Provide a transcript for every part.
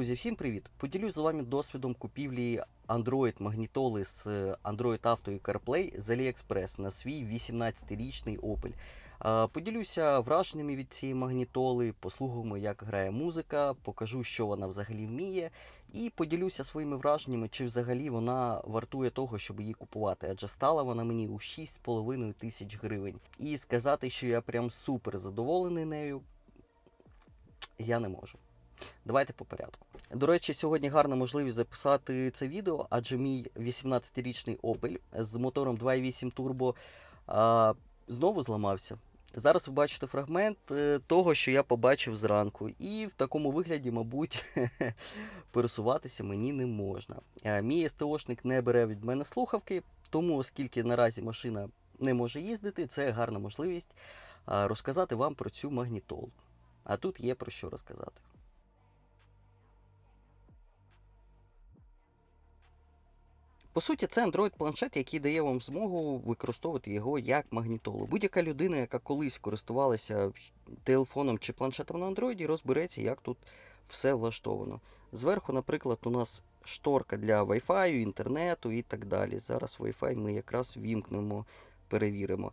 Друзі, всім привіт! Поділюсь з вами досвідом купівлі Android магнітоли з Android Auto і CarPlay з AliExpress на свій 18-річний Opel. Поділюся враженнями від цієї магнітоли, послухаємо, як грає музика, покажу, що вона взагалі вміє, і поділюся своїми враженнями, чи взагалі вона вартує того, щоб її купувати. Адже стала вона мені у 6,5 тисяч гривень. І сказати, що я прям супер задоволений нею, я не можу. Давайте по порядку. До речі, сьогодні гарна можливість записати це відео, адже мій 18-річний Opel з мотором 2.8 турбо а, знову зламався. Зараз ви бачите фрагмент е, того, що я побачив зранку. І в такому вигляді, мабуть, пересуватися мені не можна. Е, Мій СТОшник не бере від мене слухавки, тому оскільки наразі машина не може їздити, це гарна можливість розказати вам про цю магнітолу. А тут є про що розказати. По суті, це Android планшет, який дає вам змогу використовувати його як магнітолу. Будь-яка людина, яка колись користувалася телефоном чи планшетом на Android, розбереться, як тут все влаштовано. Зверху, наприклад, у нас шторка для Wi-Fi, інтернету і так далі. Зараз Wi-Fi ми якраз вімкнемо, перевіримо.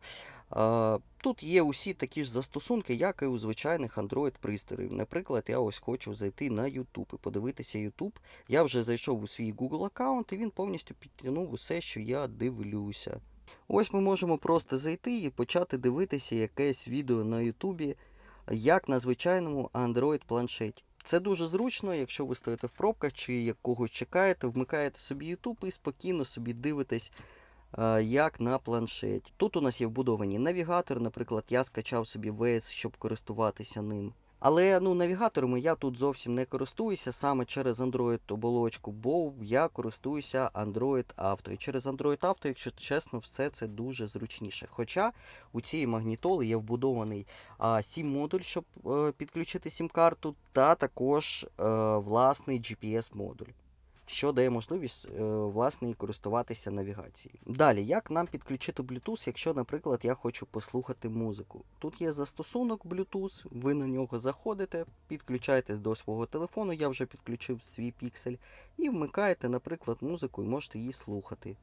Тут є усі такі ж застосунки, як і у звичайних Android-пристроїв. Наприклад, я ось хочу зайти на YouTube і подивитися YouTube. Я вже зайшов у свій Google аккаунт і він повністю підтягнув усе, що я дивлюся. Ось ми можемо просто зайти і почати дивитися якесь відео на YouTube, як на звичайному Android планшеті. Це дуже зручно, якщо ви стоїте в пробках чи якогось чекаєте, вмикаєте собі YouTube і спокійно собі дивитесь як на планшеті. Тут у нас є вбудовані навігатор, наприклад, я скачав собі Waze, щоб користуватися ним. Але ну, навігаторами я тут зовсім не користуюся саме через Android оболочку, бо я користуюся Android Auto. І через Android Auto, якщо чесно, все це дуже зручніше. Хоча у цієї магнітоли є вбудований SIM-модуль, щоб е, підключити сім-карту, та також е, власний GPS-модуль що дає можливість е, власне і користуватися навігацією. Далі, як нам підключити Bluetooth, якщо, наприклад, я хочу послухати музику? Тут є застосунок Bluetooth, ви на нього заходите, підключаєтесь до свого телефону, я вже підключив свій піксель, і вмикаєте, наприклад, музику і можете її слухати.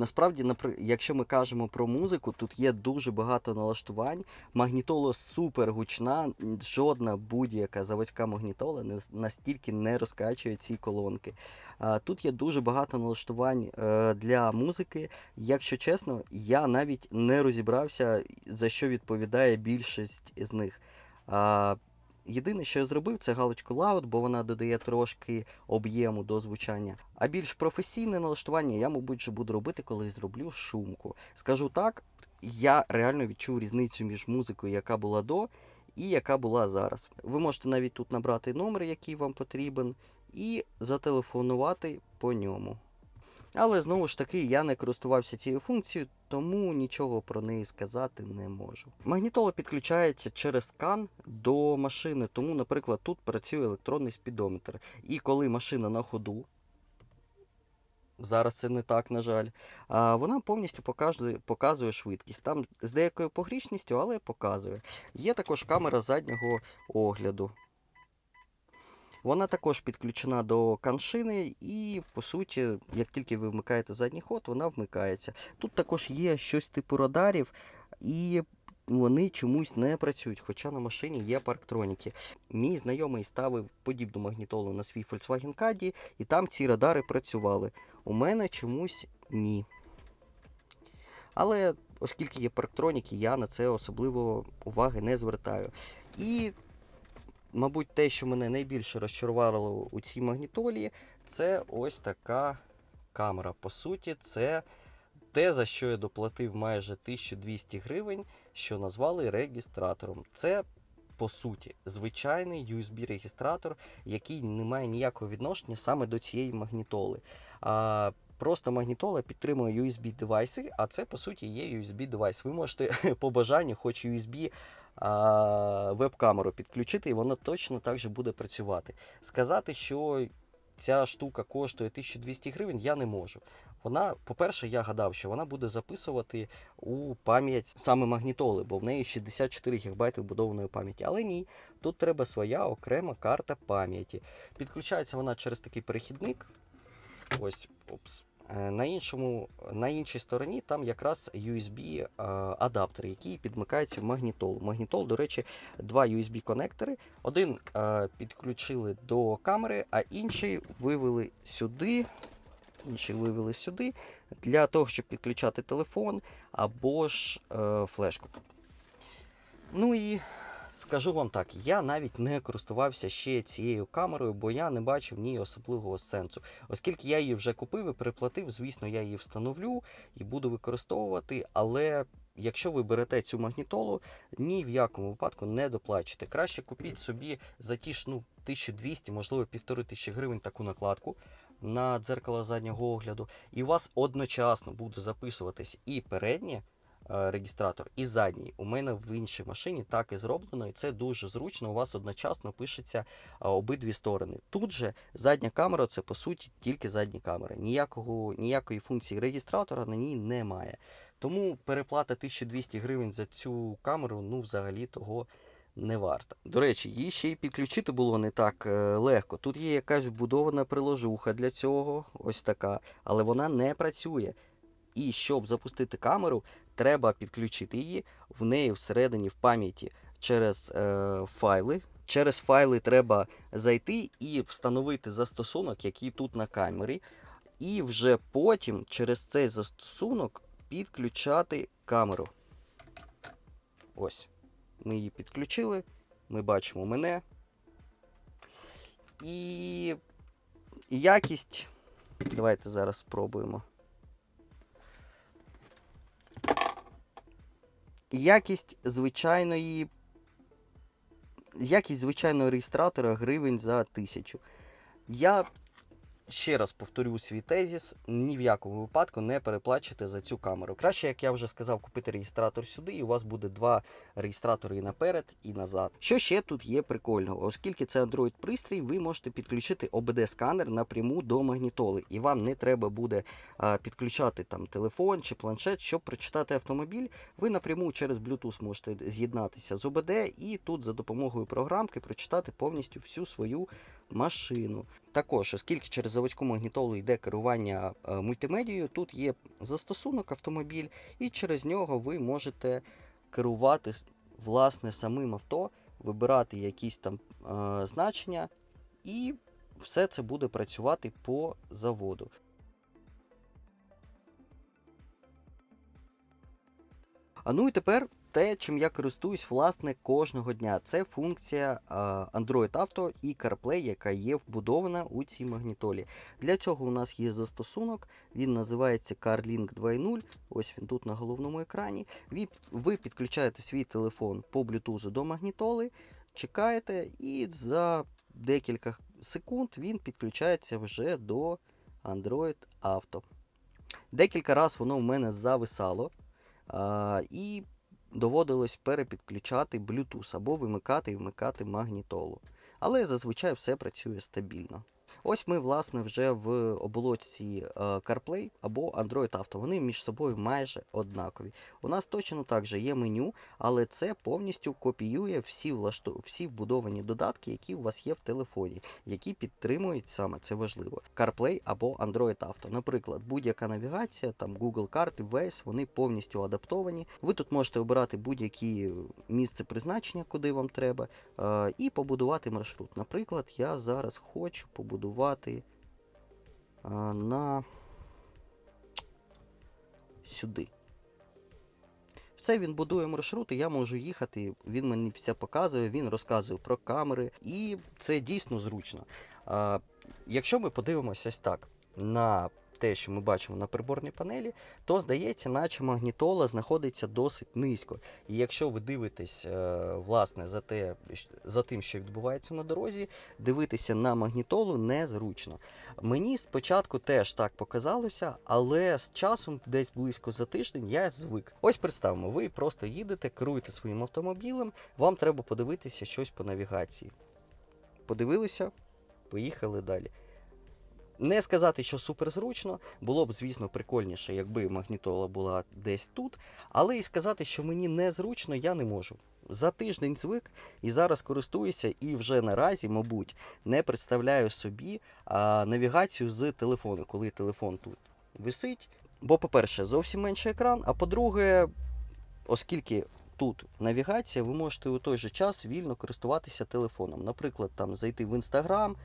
Насправді, якщо ми кажемо про музику, тут є дуже багато налаштувань. Магнітола супер гучна, жодна будь-яка заводська магнітола не настільки не розкачує ці колонки. Тут є дуже багато налаштувань е, для музики. Якщо чесно, я навіть не розібрався, за що відповідає більшість з них. Єдине, що я зробив, це галочку Loud, бо вона додає трошки об'єму до звучання. А більш професійне налаштування я, мабуть, вже буду робити, коли зроблю шумку. Скажу так, я реально відчув різницю між музикою, яка була до, і яка була зараз. Ви можете навіть тут набрати номер, який вам потрібен, і зателефонувати по ньому. Але знову ж таки я не користувався цією функцією, тому нічого про неї сказати не можу. Магнітола підключається через скан до машини, тому, наприклад, тут працює електронний спідометр. І коли машина на ходу, зараз це не так, на жаль, вона повністю показує, показує швидкість. Там з деякою погрішністю, але показує. Є також камера заднього огляду. Вона також підключена до каншини, і, по суті, як тільки ви вмикаєте задній ход, вона вмикається. Тут також є щось типу радарів, і вони чомусь не працюють, хоча на машині є парктроніки. Мій знайомий ставив подібну магнітолу на свій Volkswagen Caddy, і там ці радари працювали. У мене чомусь ні. Але оскільки є парктроніки, я на це особливо уваги не звертаю. І мабуть, те, що мене найбільше розчарувало у цій магнітолі, це ось така камера. По суті, це те, за що я доплатив майже 1200 гривень, що назвали регістратором. Це, по суті, звичайний USB-регістратор, який не має ніякого відношення саме до цієї магнітоли. А, Просто магнітола підтримує USB девайси, а це по суті є USB девайс. Ви можете по бажанню, хоч USB веб-камеру підключити, і воно точно так же буде працювати. Сказати, що ця штука коштує 1200 гривень, я не можу. Вона, по-перше, я гадав, що вона буде записувати у пам'ять саме магнітоли, бо в неї 64 ГБ вбудованої пам'яті. Але ні, тут треба своя окрема карта пам'яті. Підключається вона через такий перехідник. Ось, опс. Е, На, іншому, на іншій стороні там якраз USB е, який підмикається в магнітол. Магнітол, до речі, два USB-конектори. Один е, підключили до камери, а інший вивели сюди. Інший вивели сюди для того, щоб підключати телефон або ж е, флешку. Ну і скажу вам так, я навіть не користувався ще цією камерою, бо я не бачив в ній особливого сенсу. Оскільки я її вже купив і переплатив, звісно, я її встановлю і буду використовувати. Але якщо ви берете цю магнітолу, ні в якому випадку не доплачете. Краще купіть собі за ті ж ну, 1200, можливо, 1500 гривень таку накладку на дзеркало заднього огляду, і у вас одночасно буде записуватись і переднє е, реєстратор, і задній. У мене в іншій машині так і зроблено, і це дуже зручно. У вас одночасно пишеться е, обидві сторони. Тут же задня камера це по суті тільки задні камери. Ніякого, ніякої функції реєстратора на ній немає. Тому переплата 1200 гривень за цю камеру, ну взагалі того не варто. До речі, її ще й підключити було не так е, легко. Тут є якась вбудована приложуха для цього, ось така, але вона не працює. І щоб запустити камеру, треба підключити її в неї всередині в пам'яті через е, файли. Через файли треба зайти і встановити застосунок, який тут на камері. І вже потім через цей застосунок підключати камеру. Ось. Ми її підключили. Ми бачимо мене. І якість. Давайте зараз спробуємо. Якість звичайної. Якість звичайного реєстратора гривень за тисячу. Я ще раз повторю свій тезіс: ні в якому випадку не переплачуйте за цю камеру. Краще, як я вже сказав, купити реєстратор сюди, і у вас буде два реєстратори і наперед, і назад. Що ще тут є прикольного? Оскільки це Android пристрій, ви можете підключити OBD-сканер напряму до магнітоли, і вам не треба буде а, підключати там телефон чи планшет, щоб прочитати автомобіль. Ви напряму через Bluetooth можете з'єднатися з OBD і тут за допомогою програмки прочитати повністю всю свою машину. Також, оскільки через заводську магнітолу йде керування е, мультимедією, тут є застосунок автомобіль, і через нього ви можете керувати власне самим авто, вибирати якісь там е, значення, і все це буде працювати по заводу. А ну і тепер те, чим я користуюсь власне кожного дня. Це функція Android Auto і CarPlay, яка є вбудована у цій магнітолі. Для цього у нас є застосунок, він називається CarLink 2.0. Ось він тут на головному екрані. Ви, підключаєте свій телефон по Bluetooth до магнітоли, чекаєте, і за декілька секунд він підключається вже до Android Auto. Декілька разів воно в мене зависало. А, і доводилось перепідключати Bluetooth або вимикати і вмикати магнітолу. Але зазвичай все працює стабільно. Ось ми, власне, вже в оболочці е, CarPlay або Android Auto. Вони між собою майже однакові. У нас точно так же є меню, але це повністю копіює всі, влашту... всі вбудовані додатки, які у вас є в телефоні, які підтримують саме це важливо. CarPlay або Android Auto. Наприклад, будь-яка навігація, там Google карти, Waze, вони повністю адаптовані. Ви тут можете обирати будь-які місце призначення, куди вам треба, е, і побудувати маршрут. Наприклад, я зараз хочу побудувати е, на сюди. Все, він будує маршрут, і я можу їхати. Він мені все показує, він розказує про камери, і це дійсно зручно. Якщо ми подивимося ось так на те, що ми бачимо на приборній панелі, то здається, наче магнітола знаходиться досить низько. І якщо ви дивитесь е, власне за, те, за тим, що відбувається на дорозі, дивитися на магнітолу незручно. Мені спочатку теж так показалося, але з часом, десь близько за тиждень, я звик. Ось представимо, ви просто їдете, керуєте своїм автомобілем, вам треба подивитися щось по навігації. Подивилися, поїхали далі. Не сказати, що супер зручно, було б, звісно, прикольніше, якби магнітола була десь тут. Але і сказати, що мені незручно, я не можу. За тиждень звик і зараз користуюся, і вже наразі, мабуть, не представляю собі а, навігацію з телефону, коли телефон тут висить. Бо, по-перше, зовсім менший екран, а по-друге, оскільки тут навігація, ви можете у той же час вільно користуватися телефоном. Наприклад, там зайти в інстаграм,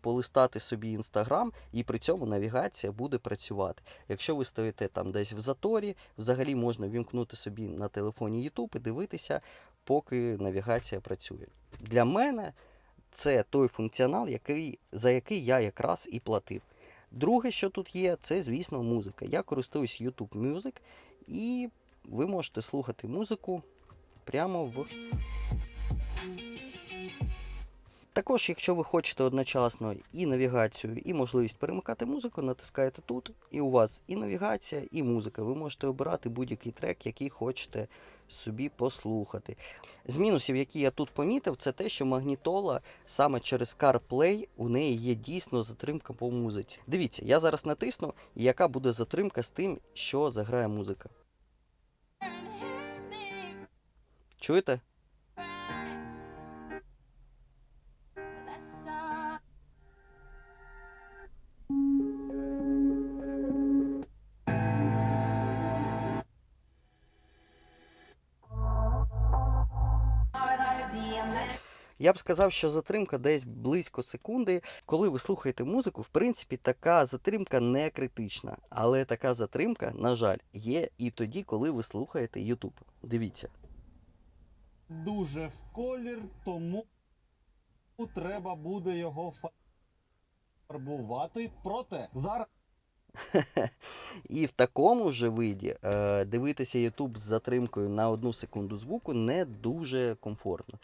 полистати собі інстаграм, і при цьому навігація буде працювати. Якщо ви стоїте там десь в заторі, взагалі можна вімкнути собі на телефоні YouTube і дивитися, поки навігація працює. Для мене це той функціонал, який, за який я якраз і платив. Друге, що тут є, це, звісно, музика. Я користуюсь YouTube Music, і ви можете слухати музику прямо в. Також, якщо ви хочете одночасно і навігацію, і можливість перемикати музику, натискаєте тут, і у вас і навігація, і музика. Ви можете обирати будь-який трек, який хочете собі послухати. З мінусів, які я тут помітив, це те, що магнітола саме через CarPlay у неї є дійсно затримка по музиці. Дивіться, я зараз натисну, яка буде затримка з тим, що заграє музика. Чуєте? Я б сказав, що затримка десь близько секунди. Коли ви слухаєте музику, в принципі, така затримка не критична. Але така затримка, на жаль, є і тоді, коли ви слухаєте YouTube. Дивіться. дуже в колір, тому треба буде його фарбувати. Проте зараз І в такому ж виді е, дивитися YouTube з затримкою на одну секунду звуку не дуже комфортно.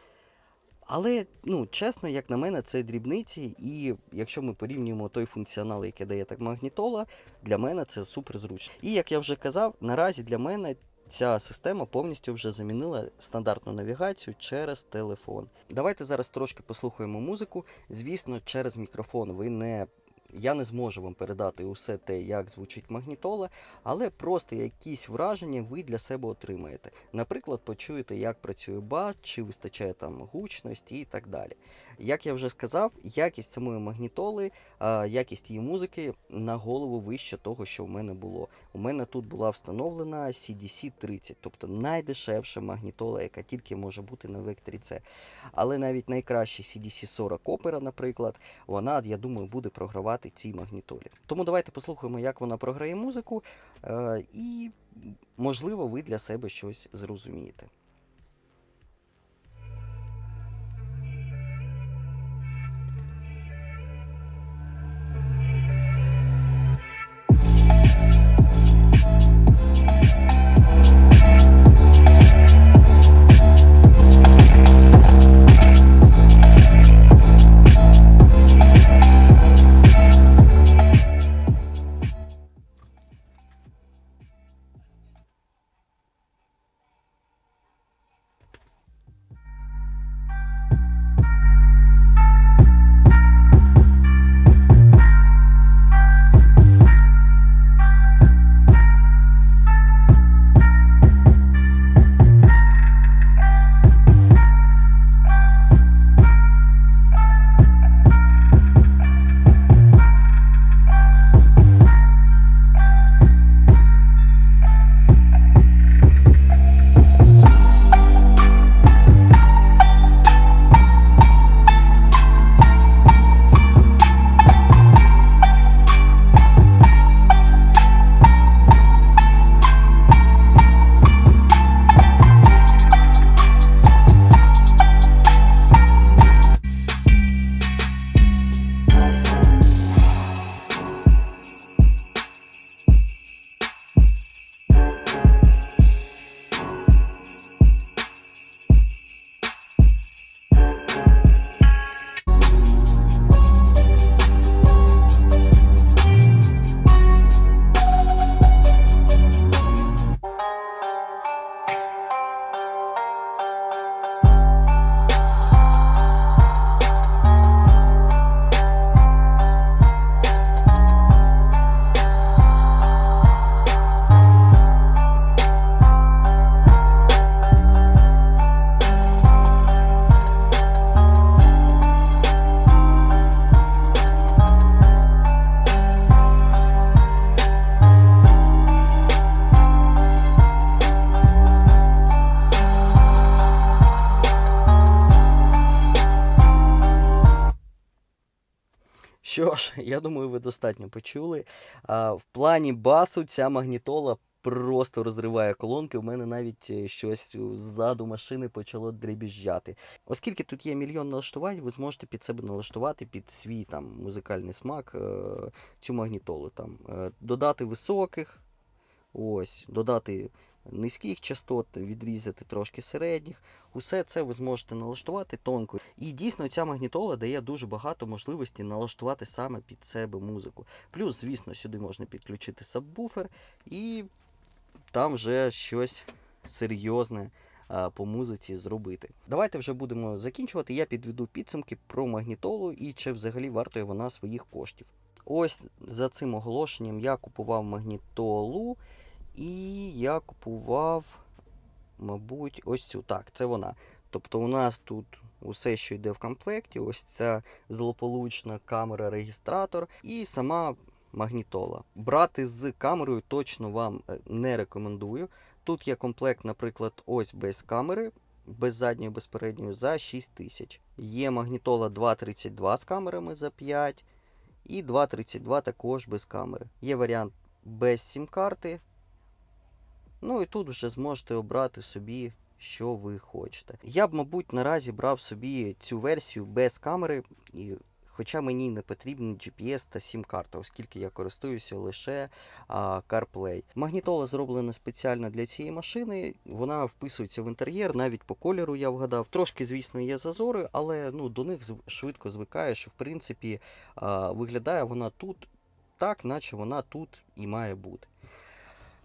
Але, ну, чесно, як на мене, це дрібниці, і якщо ми порівнюємо той функціонал, який дає так магнітола, для мене це супер зручно. І як я вже казав, наразі для мене ця система повністю вже замінила стандартну навігацію через телефон. Давайте зараз трошки послухаємо музику. Звісно, через мікрофон ви не. Я не зможу вам передати усе те, як звучить магнітола, але просто якісь враження ви для себе отримаєте. Наприклад, почуєте, як працює бас, чи вистачає там гучності і так далі. Як я вже сказав, якість самої магнітоли, якість її музики на голову вище того, що в мене було. У мене тут була встановлена CDC-30, тобто найдешевша магнітола, яка тільки може бути на векторі C. Але навіть найкращий CDC-40 Opera, наприклад, вона, я думаю, буде програвати цій магнітолі. Тому давайте послухаємо, як вона програє музику, е, і можливо ви для себе щось зрозумієте. Що ж, я думаю, ви достатньо почули. А, в плані басу ця магнітола просто розриває колонки. У мене навіть е, щось ззаду машини почало дребіжджати. Оскільки тут є мільйон налаштувань, ви зможете під себе налаштувати під свій там музикальний смак е, цю магнітолу. Там, е, додати високих, ось, додати низьких частот, відрізати трошки середніх. Усе це ви зможете налаштувати тонко. І дійсно ця магнітола дає дуже багато можливостей налаштувати саме під себе музику. Плюс, звісно, сюди можна підключити сабвуфер і там вже щось серйозне по музиці зробити. Давайте вже будемо закінчувати. Я підведу підсумки про магнітолу і чи взагалі вартує вона своїх коштів. Ось за цим оголошенням я купував магнітолу, і я купував, мабуть, ось цю. Так, це вона. Тобто у нас тут усе, що йде в комплекті, ось ця злополучна камера-регістратор і сама магнітола. Брати з камерою точно вам е, не рекомендую. Тут є комплект, наприклад, ось без камери, без задньої, без передньої за 6 тисяч. Є магнітола 2.32 з камерами за 5 і 2.32 також без камери. Є варіант без сім-карти. Ну і тут вже зможете обрати собі, що ви хочете. Я б, мабуть, наразі брав собі цю версію без камери, і, хоча мені не потрібен GPS та сім-карта, оскільки я користуюся лише а, CarPlay. Магнітола зроблена спеціально для цієї машини. Вона вписується в інтер'єр, навіть по кольору я вгадав. Трошки, звісно, є зазори, але ну, до них швидко звикаєш. В принципі, а, виглядає вона тут так, наче вона тут і має бути.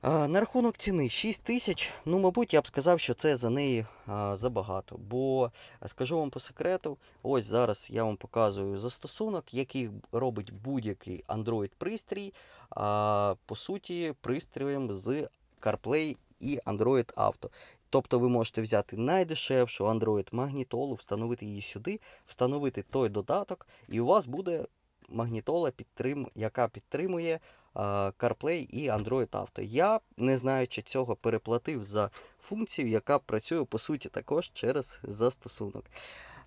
На рахунок ціни 6 тисяч, ну, мабуть, я б сказав, що це за неї а, забагато. Бо скажу вам по секрету, ось зараз я вам показую застосунок, який робить будь-який Android-пристрій, по суті, пристроєм з CarPlay і Android Auto. Тобто ви можете взяти найдешевшу Android магнітолу, встановити її сюди, встановити той додаток, і у вас буде магнітола, підтрим... яка підтримує CarPlay і Android Auto. Я, не знаючи цього, переплатив за функцію, яка працює по суті також через застосунок.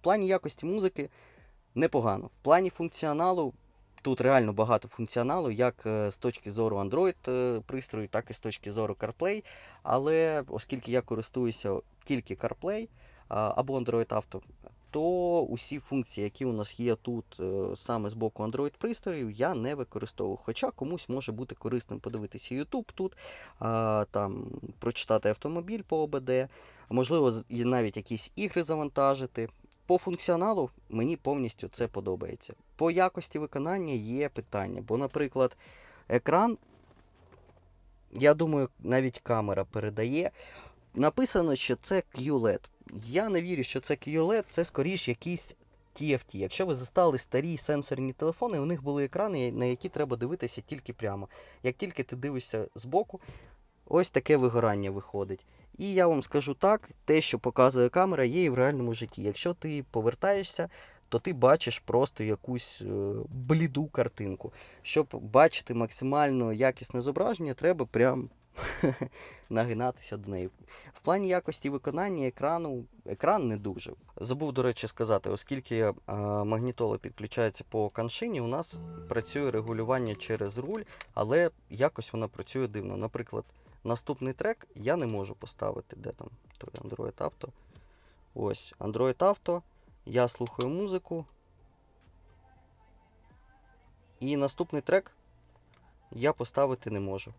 В плані якості музики непогано. В плані функціоналу. Тут реально багато функціоналу, як е, з точки зору Android е, пристрою, так і з точки зору CarPlay. Але оскільки я користуюся тільки CarPlay або Android Auto, то усі функції, які у нас є тут е, саме з боку Android пристроїв, я не використовую. Хоча комусь може бути корисним подивитися YouTube тут, там, прочитати автомобіль по ОБД, можливо, навіть якісь ігри завантажити. По функціоналу мені повністю це подобається. По якості виконання є питання, бо, наприклад, екран, я думаю, навіть камера передає. Написано, що це QLED. Я не вірю, що це QLED, це скоріш якийсь TFT. Якщо ви застали старі сенсорні телефони, у них були екрани, на які треба дивитися тільки прямо. Як тільки ти дивишся збоку, ось таке вигорання виходить. І я вам скажу так, те, що показує камера, є і в реальному житті. Якщо ти повертаєшся, то ти бачиш просто якусь е, бліду картинку. Щоб бачити максимально якісне зображення, треба прям нагинатися до неї. В плані якості виконання екрану, екран не дуже. Забув, до речі, сказати, оскільки е, магнітола підключається по каншині, у нас працює регулювання через руль, але якось вона працює дивно. Наприклад, наступний трек я не можу поставити, де там той Android Auto. Ось Android Auto. Я слухаю музику. І наступний трек я поставити не можу.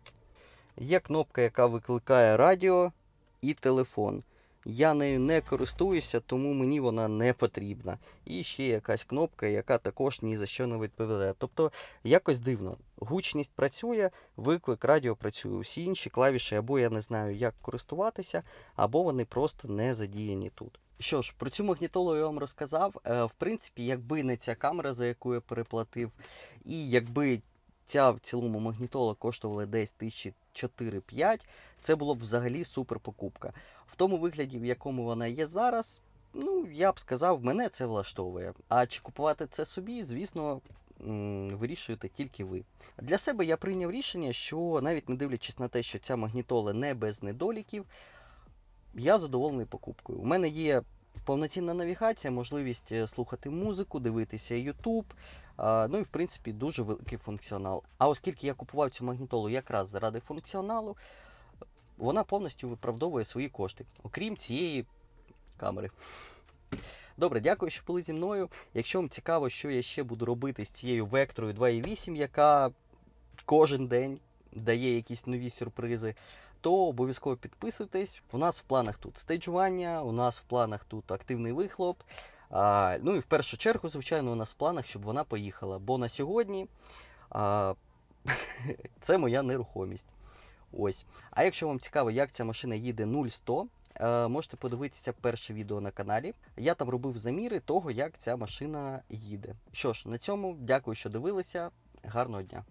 Є кнопка, яка викликає радіо і телефон. Я нею не користуюся, тому мені вона не потрібна. І ще якась кнопка, яка також ні за що не відповідає. Тобто якось дивно. Гучність працює, виклик радіо працює. Усі інші клавіші або я не знаю, як користуватися, або вони просто не задіяні тут. Що ж, про цю магнітолу я вам розказав. Е, В принципі, якби не ця камера, за яку я переплатив, і якби ця в цілому магнітола коштувала десь 1004-5, це було б взагалі супер покупка. В тому вигляді, в якому вона є зараз, ну я б сказав, мене це влаштовує. А чи купувати це собі, звісно, вирішуєте тільки ви. Для себе я прийняв рішення, що навіть не дивлячись на те, що ця магнітола не без недоліків, я задоволений покупкою. У мене є повноцінна навігація, можливість е, слухати музику, дивитися YouTube, ну і в принципі дуже великий функціонал. А оскільки я купував цю магнітолу якраз заради функціоналу, вона повністю виправдовує свої кошти, окрім цієї камери. Добре, дякую, що були зі мною. Якщо вам цікаво, що я ще буду робити з цією векторою 2.8, яка кожен день дає якісь нові сюрпризи, то обов'язково підписуйтесь. У нас в планах тут стейджування, у нас в планах тут активний вихлоп. А, ну і в першу чергу, звичайно, у нас в планах, щоб вона поїхала. Бо на сьогодні а, це моя нерухомість. Ось. А якщо вам цікаво, як ця машина їде 0-100, е, можете подивитися перше відео на каналі. Я там робив заміри того, як ця машина їде. Що ж, на цьому дякую, що дивилися. Гарного дня!